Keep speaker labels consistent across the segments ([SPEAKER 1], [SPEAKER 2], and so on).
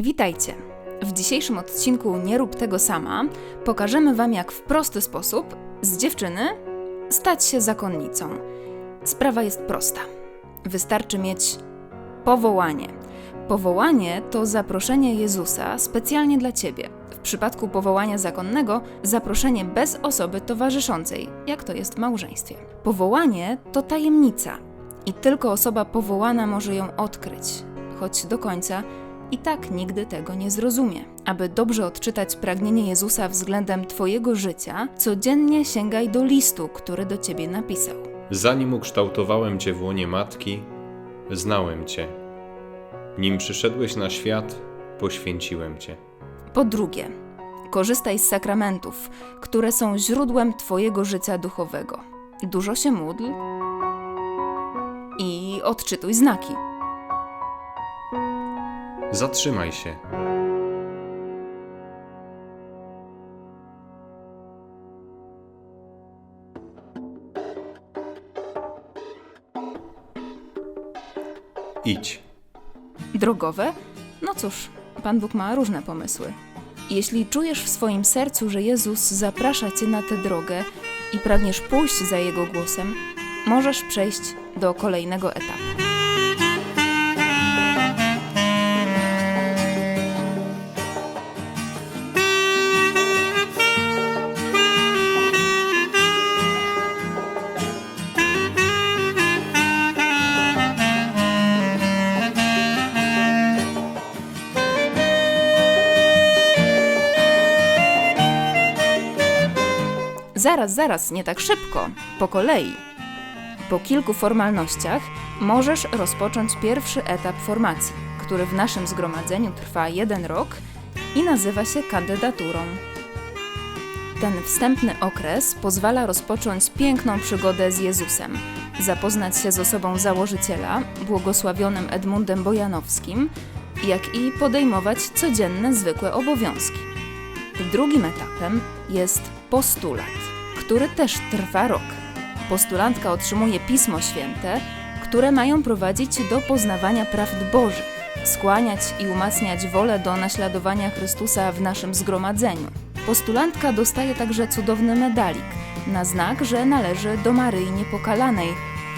[SPEAKER 1] Witajcie! W dzisiejszym odcinku Nie rób tego sama pokażemy Wam, jak w prosty sposób z dziewczyny stać się zakonnicą. Sprawa jest prosta. Wystarczy mieć powołanie. Powołanie to zaproszenie Jezusa specjalnie dla Ciebie. W przypadku powołania zakonnego, zaproszenie bez osoby towarzyszącej, jak to jest w małżeństwie. Powołanie to tajemnica i tylko osoba powołana może ją odkryć, choć do końca i tak nigdy tego nie zrozumie. Aby dobrze odczytać pragnienie Jezusa względem Twojego życia, codziennie sięgaj do listu, który do Ciebie napisał.
[SPEAKER 2] Zanim ukształtowałem Cię w łonie matki, znałem Cię. Nim przyszedłeś na świat, poświęciłem Cię.
[SPEAKER 1] Po drugie, korzystaj z sakramentów, które są źródłem Twojego życia duchowego. Dużo się módl i odczytuj znaki.
[SPEAKER 2] Zatrzymaj się. Idź.
[SPEAKER 1] Drogowe? No cóż, Pan Bóg ma różne pomysły. Jeśli czujesz w swoim sercu, że Jezus zaprasza cię na tę drogę i pragniesz pójść za Jego głosem, możesz przejść do kolejnego etapu. Zaraz, zaraz, nie tak szybko, po kolei. Po kilku formalnościach możesz rozpocząć pierwszy etap formacji, który w naszym zgromadzeniu trwa jeden rok i nazywa się kandydaturą. Ten wstępny okres pozwala rozpocząć piękną przygodę z Jezusem, zapoznać się z osobą założyciela, błogosławionym Edmundem Bojanowskim, jak i podejmować codzienne, zwykłe obowiązki. Drugim etapem jest postulat, który też trwa rok. Postulantka otrzymuje Pismo Święte, które mają prowadzić do poznawania prawd Bożych, skłaniać i umacniać wolę do naśladowania Chrystusa w naszym zgromadzeniu. Postulantka dostaje także cudowny medalik na znak, że należy do Maryi Niepokalanej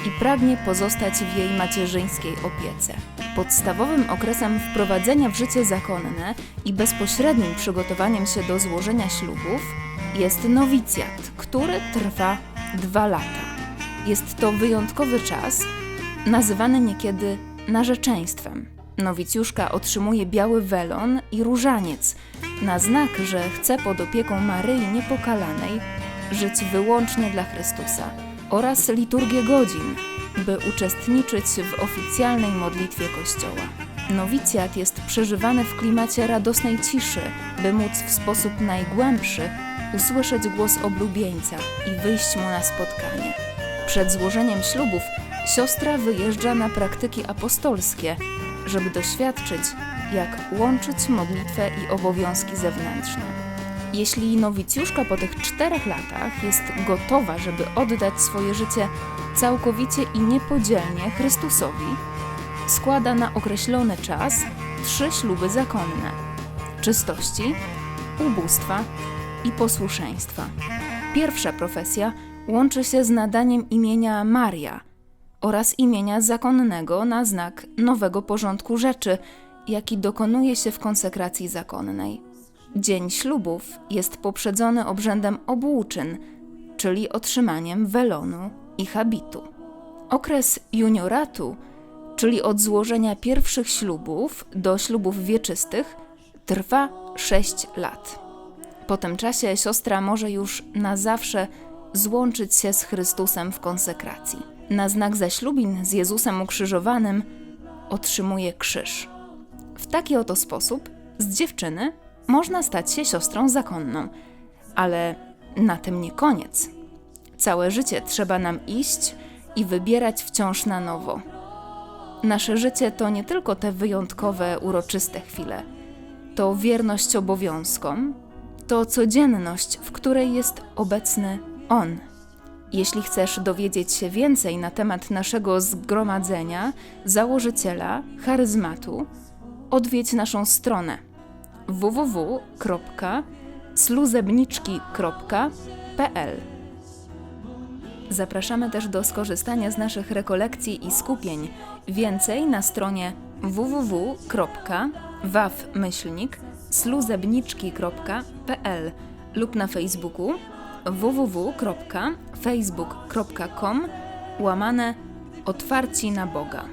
[SPEAKER 1] i pragnie pozostać w jej macierzyńskiej opiece. Podstawowym okresem wprowadzenia w życie zakonne i bezpośrednim przygotowaniem się do złożenia ślubów jest nowicjat, który trwa dwa lata. Jest to wyjątkowy czas, nazywany niekiedy narzeczeństwem. Nowicjuszka otrzymuje biały welon i różaniec, na znak, że chce pod opieką Maryi Niepokalanej żyć wyłącznie dla Chrystusa, oraz liturgię godzin, by uczestniczyć w oficjalnej modlitwie Kościoła. Nowicjat jest przeżywany w klimacie radosnej ciszy, by móc w sposób najgłębszy usłyszeć głos oblubieńca i wyjść mu na spotkanie. Przed złożeniem ślubów siostra wyjeżdża na praktyki apostolskie, żeby doświadczyć, jak łączyć modlitwę i obowiązki zewnętrzne. Jeśli nowicjuszka po tych czterech latach jest gotowa, żeby oddać swoje życie całkowicie i niepodzielnie Chrystusowi, składa na określony czas trzy śluby zakonne: czystości, ubóstwa i posłuszeństwa. Pierwsza profesja łączy się z nadaniem imienia Maria oraz imienia zakonnego na znak nowego porządku rzeczy, jaki dokonuje się w konsekracji zakonnej. Dzień ślubów jest poprzedzony obrzędem obłóczyn, czyli otrzymaniem welonu i habitu. Okres junioratu, czyli od złożenia pierwszych ślubów do ślubów wieczystych, trwa 6 lat. Po tym czasie siostra może już na zawsze złączyć się z Chrystusem w konsekracji. Na znak zaślubin z Jezusem ukrzyżowanym otrzymuje krzyż. W taki oto sposób z dziewczyny można stać się siostrą zakonną, ale na tym nie koniec. Całe życie trzeba nam iść i wybierać wciąż na nowo. Nasze życie to nie tylko te wyjątkowe, uroczyste chwile. To wierność obowiązkom, to codzienność, w której jest obecny On. Jeśli chcesz dowiedzieć się więcej na temat naszego zgromadzenia, założyciela, charyzmatu, odwiedź naszą stronę www.sluzebniczki.pl. Zapraszamy też do skorzystania z naszych rekolekcji i skupień. Więcej na stronie www.waw-sluzebniczki.pl lub na Facebooku www.facebook.com łamane otwarci na Boga.